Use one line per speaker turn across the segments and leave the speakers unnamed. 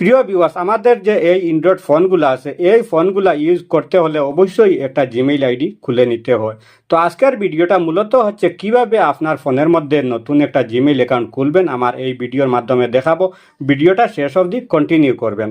প্রিয় ভিউয়ার্স আমাদের যে এই অ্যান্ড্রয়েড ফোনগুলো আছে, এই ফোনগুলো ইউজ করতে হলে অবশ্যই একটা জিমেইল আইডি খুলে নিতে হয়। তো আজকের ভিডিওটা মূলত হচ্ছে কীভাবে আপনার ফোনের মধ্যে নতুন একটা জিমেইল অ্যাকাউন্ট খুলবেন, আমার এই ভিডিওর মাধ্যমে দেখাবো। ভিডিওটা শেষ অবধি কন্টিনিউ করবেন।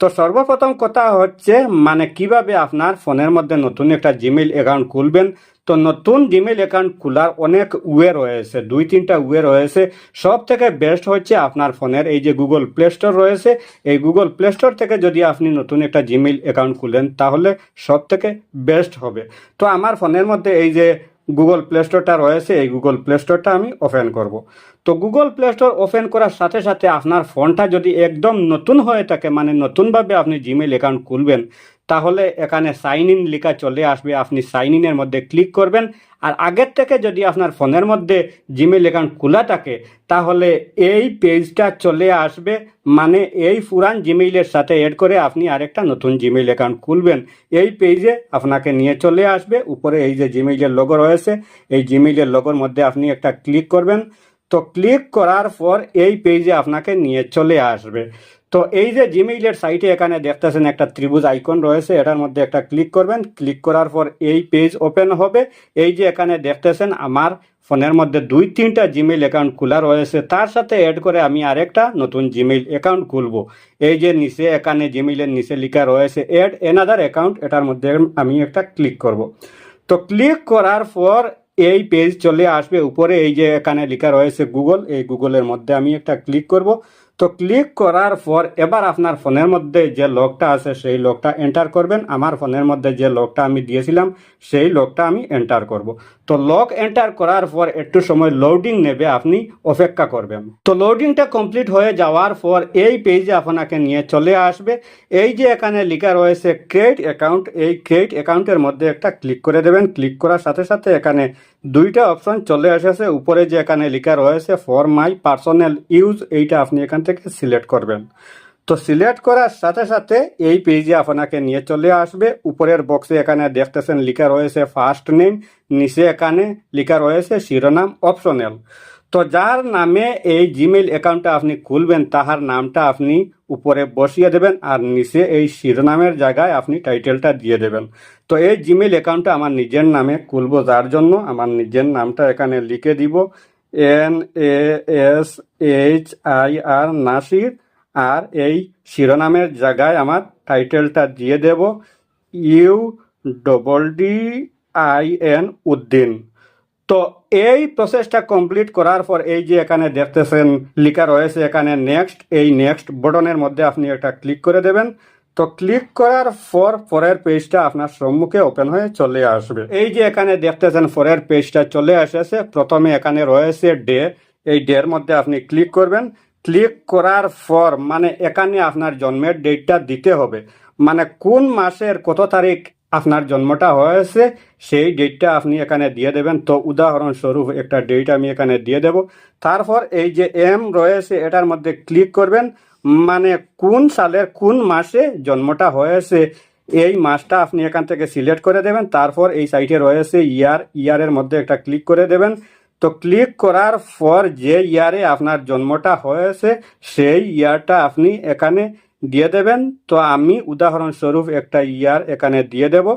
তো সর্বপ্রথম কথা হচ্ছে মানে কীভাবে আপনার ফোনের মধ্যে নতুন একটা জিমেইল অ্যাকাউন্ট খুলবেন তো নতুন জিমেল অ্যাকাউন্ট খোলার অনেক ওয়ে রয়েছে, দুই তিনটা ওয়ে রয়েছে। সব থেকে বেস্ট হচ্ছে আপনার ফোনের এই যে গুগল প্লে স্টোর রয়েছে, এই গুগল প্লে স্টোর থেকে যদি আপনি নতুন একটা জিমেইল অ্যাকাউন্ট খুলেন, তাহলে সব থেকে বেস্ট হবে। তো আমার ফোনের মধ্যে এই যে গুগল প্লে স্টোরটা রয়েছে, এই গুগল প্লে স্টোরটা আমি ওপেন করব। তো গুগল প্লে স্টোর ওপেন করার সাথে সাথে আপনার ফোনটা যদি একদম নতুন হয়ে থাকে মানে নতুনভাবে আপনি জিমেইল অ্যাকাউন্ট খুলবেন তাহলে এখানে সাইন ইন লেখা চলে আসবে। আপনি সাইন ইনের মধ্যে ক্লিক করবেন। আর আগের থেকে যদি আপনার ফোনের মধ্যে জিমেল অ্যাকাউন্ট খোলা থাকে, তাহলে এই পেজটা চলে আসবে। মানে এই পুরান জিমেইলের সাথে এড করে আপনি আরেকটা নতুন জিমেইল অ্যাকাউন্ট খুলবেন। এই পেজে আপনাকে নিয়ে চলে আসবে। উপরে এই যে জিমেইলের লোগো রয়েছে, এই জিমেইলের লোগোর মধ্যে আপনি একটা ক্লিক করবেন। তো ক্লিক করার পর এই পেজে আপনাকে নিয়ে চলে আসবে। তো এই যে জিমেইলের সাইটে এখানে দেখতেছেন একটা ত্রিভুজ আইকন রয়েছে, এটার মধ্যে একটা ক্লিক করবেন। ক্লিক করার পর এই পেজ ওপেন হবে। এই যে এখানে দেখতেছেন, আমার ফোনের মধ্যে দুই তিনটা জিমেইল অ্যাকাউন্ট খোলা রয়েছে। তার সাথে অ্যাড করে আমি আরেকটা নতুন জিমেইল অ্যাকাউন্ট খুলবো। এই যে নিচে, এখানে জিমেইলের নিচে লেখা রয়েছে অ্যাড এনাদার অ্যাকাউন্ট এটার মধ্যে আমি একটা ক্লিক করব। তো ক্লিক করার পর এই পেজ চলে আসবে উপরে, এই যে এখানে লেখা রয়েছে গুগল এই গুগলের মধ্যে আমি একটা ক্লিক করব। তো ক্লিক করার পর এবার আপনার ফোনের মধ্যে যে লকটা আছে, সেই লকটা এন্টার করবেন। আমার ফোনের মধ্যে যে লকটা আমি দিয়েছিলাম, সেই লকটা আমি এন্টার করব। তো লক এন্টার করার পর একটু সময় লোডিং নেবে আপনি, অপেক্ষা করবেন। তো লোডিংটা কমপ্লিট হয়ে যাওয়ার পর এই পেজে আপনাকে নিয়ে চলে আসবে। এই যে এখানে লেখা রয়েছে ক্রিয়েট অ্যাকাউন্ট এই ক্রিয়েট অ্যাকাউন্টের মধ্যে একটা ক্লিক করে দেবেন। ক্লিক করার সাথে সাথে এখানে দুইটা অপশন চলে এসেছে। উপরে যে এখানে লেখা রয়েছে ফর মাই পার্সোনাল ইউজ এইটা আপনি এখান থেকে সিলেক্ট করবেন। তো সিলেক্ট করার সাথে সাথে এই পেজে আপনাকে নিয়ে চলে আসবে। উপরের বক্সে এখানে দেখতেছেন লেখা রয়েছে ফার্স্ট নেম নিচে এখানে লেখা রয়েছে শিরোনাম অপশনাল তো যার নামে এই জিমেইল অ্যাকাউন্টটা আপনি খুলবেন, তাহার নামটা আপনি উপরে বসিয়ে দেবেন আর নিচে এই শিরোনামের জায়গায় আপনি টাইটেলটা দিয়ে দেবেন। তো এই জিমেইল অ্যাকাউন্টটা আমার নিজের নামে খুলবো যার জন্য আমার নিজের নামটা এখানে লিখে দিব। N A S H I R Nasir আর এই শিরোনামের জায়গায় আমার টাইটেলটা দিয়ে দেব। U double D I N Uddin. তো এই প্রসেসটা কমপ্লিট করার পর এই যে এখানে দেখতেছেন লেখা রয়েছে এখানে নেক্সট এই নেক্সট বটনের মধ্যে আপনি একটা ক্লিক করে দেবেন। তো ক্লিক করার পর পরের পেজটা আপনার সম্মুখে ওপেন হয়ে চলে আসবে। এই যে এখানে দেখতেছেন পরের পেজটা চলে এসেছে। প্রথমে এখানে রয়েছে ডে এই ডের মধ্যে আপনি ক্লিক করবেন। ক্লিক করার পর মানে এখানে আপনার জন্মের ডেটটা দিতে হবে। মানে কোন মাসের কত তারিখ আপনার জন্মটা হয়েছে, সেই ডেটটা আপনি এখানে দিয়ে দেবেন। তো উদাহরণস্বরূপ একটা ডেট আমি এখানে দিয়ে দেব। তারপর এই যে এম রয়েছে, এটার মধ্যে ক্লিক করবেন। মানে কোন সালের কোন মাসে জন্মটা হয়েছে, এই মাসটা আপনি এখান থেকে সিলেক্ট করে দেবেন। তারপর এই সাইটে রয়েছে ইয়ার ইয়ারের মধ্যে একটা ক্লিক করে দেবেন। তো ক্লিক করার পর যে ইয়ারে আপনার জন্মটা হয়েছে, সেই ইয়ারটা আপনি এখানে দিয়ে দেবেন। তো আমি উদাহরণস্বরূপ একটা ইয়ার এখানে দিয়ে দেব।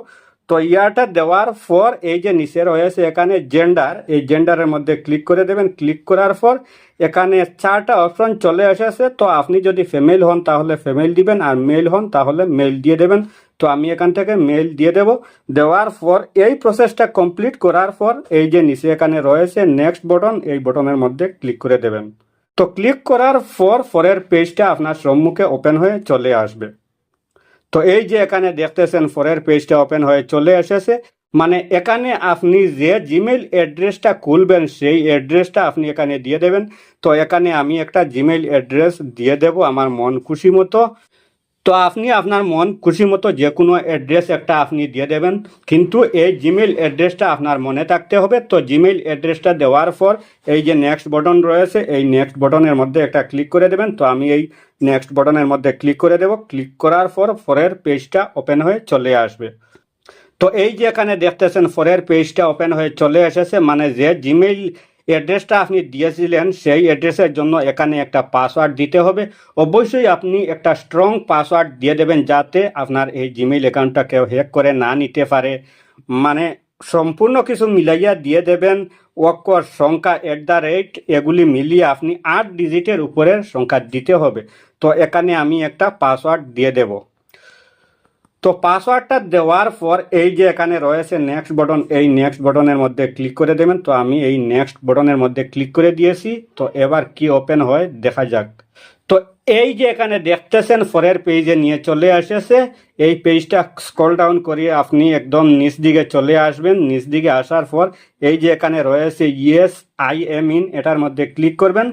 তো ইয়ারটা দেওয়ার পর এই যে নিচে রয়েছে এখানে জেন্ডার এই জেন্ডারের মধ্যে ক্লিক করে দেবেন। ক্লিক করার পর এখানে চারটা অপশন চলে এসেছে। তো আপনি যদি ফিমেল হন তাহলে ফিমেল দিবেন আর মেল হন তাহলে মেল দিয়ে দেবেন। তো আমি এখান থেকে মেল দিয়ে দেব। দেওয়ার পর এই প্রসেসটা কমপ্লিট করার পর এই যে নিচে এখানে রয়েছে নেক্সট বটন এই বটনের মধ্যে ক্লিক করে দেবেন। তো ক্লিক করার পর ফরের পেজটা আপনার সম্মুখে ওপেন হয়ে চলে আসবে। তো এই যে এখানে দেখতেছেন ফরের পেজটা ওপেন হয়ে চলে এসেছে মানে এখানে আপনি যে জিমেল অ্যাড্রেসটা খুলবেন সেই অ্যাড্রেসটা আপনি এখানে দিয়ে দেবেন। তো এখানে আমি একটা জিমেল অ্যাড্রেস দিয়ে দেব আমার মন খুশি মতো। তো আপনি আপনার মন খুশি মতো যে কোনো অ্যাড্রেস একটা আপনি দিয়ে দেবেন। কিন্তু এই জিমেইল অ্যাড্রেসটা আপনার মনে থাকতে হবে। তো জিমেইল অ্যাড্রেসটা দেওয়ার পর এই যে নেক্সট বটন রয়েছে, এই নেক্সট বটনের মধ্যে একটা ক্লিক করে দেবেন। তো আমি এই নেক্সট বটনের মধ্যে ক্লিক করে দেব। ক্লিক করার পর পরের পেজটা ওপেন হয়ে চলে আসবে। তো এই যে এখানে দেখতেছেন ফরের পেজটা ওপেন হয়ে চলে এসেছে মানে যে জিমেইল অ্যাড্রেসটা আপনি দিয়েছিলেন, সেই অ্যাড্রেসের জন্য এখানে একটা পাসওয়ার্ড দিতে হবে। অবশ্যই আপনি একটা স্ট্রং পাসওয়ার্ড দিয়ে দেবেন যাতে আপনার এই জিমেইল অ্যাকাউন্টটা কেউ হ্যাক করে না নিতে পারে। মানে সম্পূর্ণ কিছু মিলাইয়া দিয়ে দেবেন। অক্ষর সংখ্যা এট দ্য রেট এগুলি মিলিয়ে আপনি আট ডিজিটের উপরের সংখ্যা দিতে হবে। তো এখানে আমি একটা পাসওয়ার্ড দিয়ে দেব। তো পাসওয়ার্ডটা দেওয়ার পর এই যে এখানে রয়েছে নেক্সট বটন এই নেক্সট বটনের মধ্যে ক্লিক করে দেবেন। তো আমি এই নেক্সট বটনের মধ্যে ক্লিক করে দিয়েছি। তো এবার কি ওপেন হয় দেখা যাক। তো এই যে এখানে দেখতেছেন ফরের পেজে নিয়ে চলে এসেছে এই পেজটা স্ক্রল ডাউন করিয়ে আপনি একদম নিচ দিকে চলে আসবেন। নিচ দিকে আসার পর এই যে এখানে রয়েছে ইয়েস আই এম ইন এটার মধ্যে ক্লিক করবেন।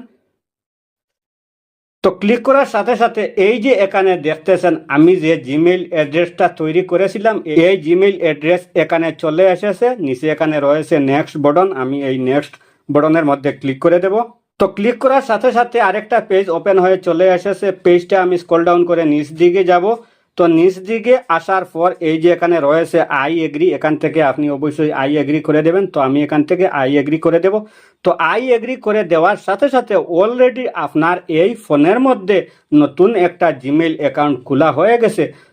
তো ক্লিক করার সাথে সাথে এই যে এখানে দেখতেছেন, আমি যে জিমেইল অ্যাড্রেসটা তৈরি করেছিলাম, এই জিমেইল অ্যাড্রেস এখানে চলে এসেছে, নিচে এখানে রয়েছে নেক্সট বটন আমি এই নেক্সট বটনের মধ্যে ক্লিক করে দেব। তো ক্লিক করার সাথে সাথে আরেকটা পেজ ওপেন হয়ে চলে এসেছে পেজটা আমি স্ক্রল ডাউন করে নিচ দিকে যাব। তো নিচ দিকে আসার পর এই যে এখানে রয়েছে আই এগ্রি এখান থেকে আপনি অবশ্যই আই এগ্রি করে দেবেন। তো আমি এখান থেকে আই এগ্রি করে দেব। তো আই এগ্রি করে দেওয়ার সাথে সাথে অলরেডি আপনার এই ফোনের মধ্যে নতুন একটা জিমেল অ্যাকাউন্ট খোলা হয়ে গেছে।